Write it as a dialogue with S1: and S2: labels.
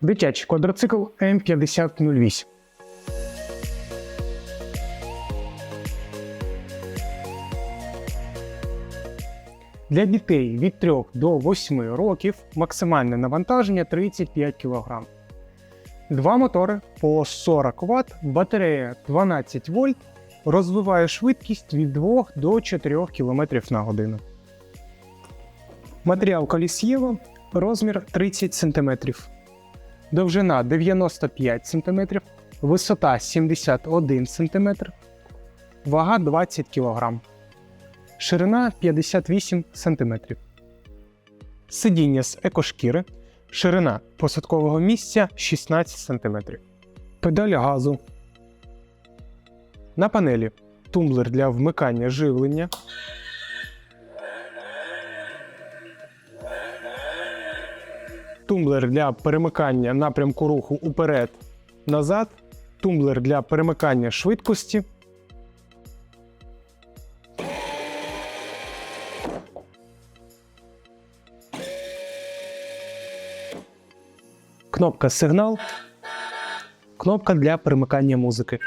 S1: Дитячий квадроцикл М5008. Для дітей від 3 до 8 років максимальне навантаження 35 кг. Два мотори по 40 Вт, батарея 12 вольт, розвиває швидкість від 2 до 4 км на годину. Матеріал колісєво, розмір 30 см, довжина 95 см, висота 71 см, вага 20 кг, ширина 58 см. Сидіння з екошкіри, ширина посадкового місця 16 см. Педаль газу. На панелі тумблер для вмикання живлення. Тумблер для перемикання напрямку руху уперед, назад, тумблер для перемикання швидкості. Кнопка сигнал. Кнопка для перемикання музики.